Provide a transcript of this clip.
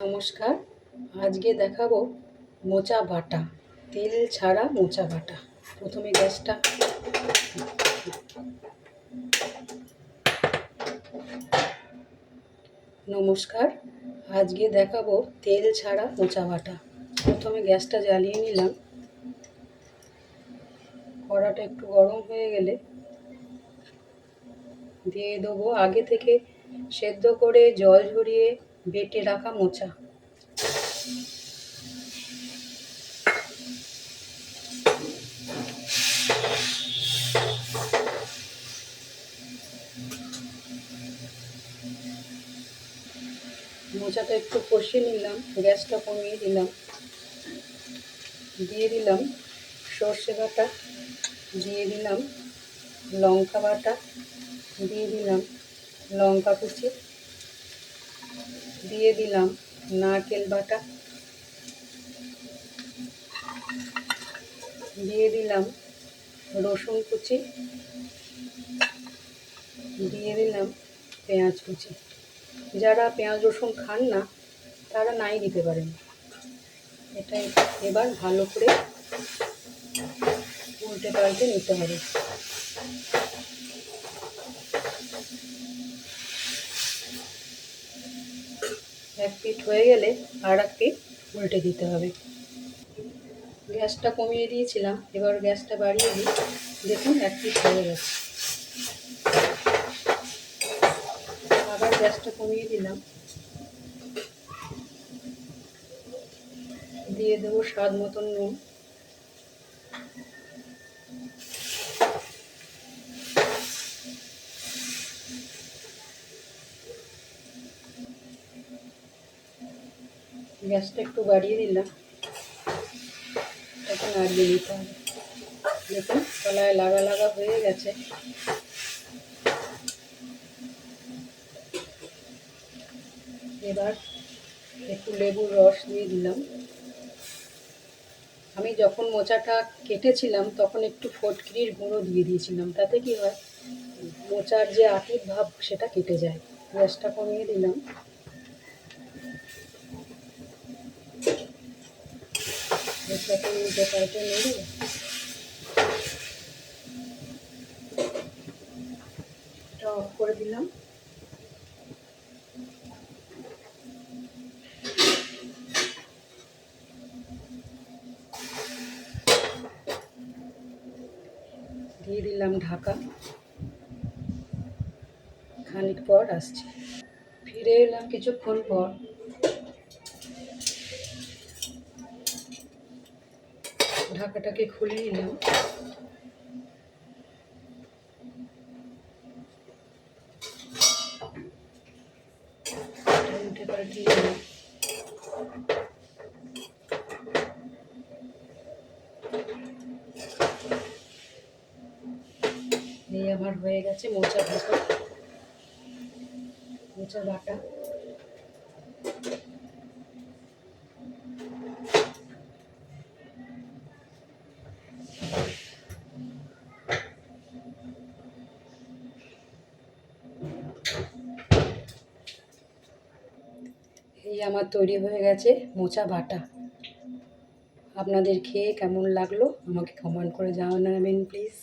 নমস্কার। আজকে দেখাবো মোচা বাটা, তেল ছাড়া মোচা বাটা। প্রথমে গ্যাসটা। নমস্কার। আজকে দেখাবো তেল ছাড়া মোচা বাটা। প্রথমে গ্যাসটা জ্বালিয়ে নিলাম। কড়াটা একটু গরম হয়ে গেলে দিয়ে দেবো আগে থেকে সেদ্ধ করে জল ঝরিয়ে বেটে রাখা মোচা। মোচাটা একটু কষিয়ে নিলাম, গ্যাসটা কমিয়ে দিলাম। দিয়ে দিলাম সর্ষে বাটা, দিয়ে দিলাম লঙ্কা বাটা, দিয়ে দিলাম লঙ্কা কুচি। দিয়ে দিলাম নারকেল বাটা। দিয়ে দিলাম রসুন কুচি। দিয়ে দিলাম পেঁয়াজ কুচি। যারা পেঁয়াজ রসুন খান না, তারা নাই দিতে পারেন। এটা এবার ভালো করে উল্টে পাল্টে নিতে হবে। এক পিঠ হয়ে গেলে আর এক পিঠ উল্টে দিতে হবে। গ্যাসটা কমিয়ে দিয়েছিলাম, এবার গ্যাসটা বাড়িয়ে দিই। দেখুন, এক পিঠ হয়ে গেছে। আবার গ্যাসটা কমিয়ে দিলাম। দিয়ে দেবো স্বাদ মতন নুন। গ্যাসটা একটু বাড়িয়ে দিলাম এটাকে নাড়িয়ে নিতে হবে দেখুন তলায় লাগা লাগা হয়ে গেছে এবার একটু লেবুর রস দিয়ে দিলাম আমি যখন মোচাটা কেটেছিলাম তখন একটু ফটকিরির গুঁড়ো দিয়ে দিয়েছিলাম তাতে কি হয় মোচার যে আটির ভাব সেটা কেটে যায় গ্যাসটা কমিয়ে দিলাম এটা অফ করে দিলাম দিয়ে দিলাম ঢাকা। খানিক পর আসছি। ফিরে এলাম কিছুক্ষণ পর। ঢাকাটাকে খুলে নিলাম। উল্টে এই আমার হয়ে গেছে মোচা ভাজা মোচা বাটা। এই আমার তৈরি হয়ে গেছে মোচা বাটা আপনাদের খেয়ে কেমন লাগল আমাকে কমেন্ট করে জানাবেন প্লিজ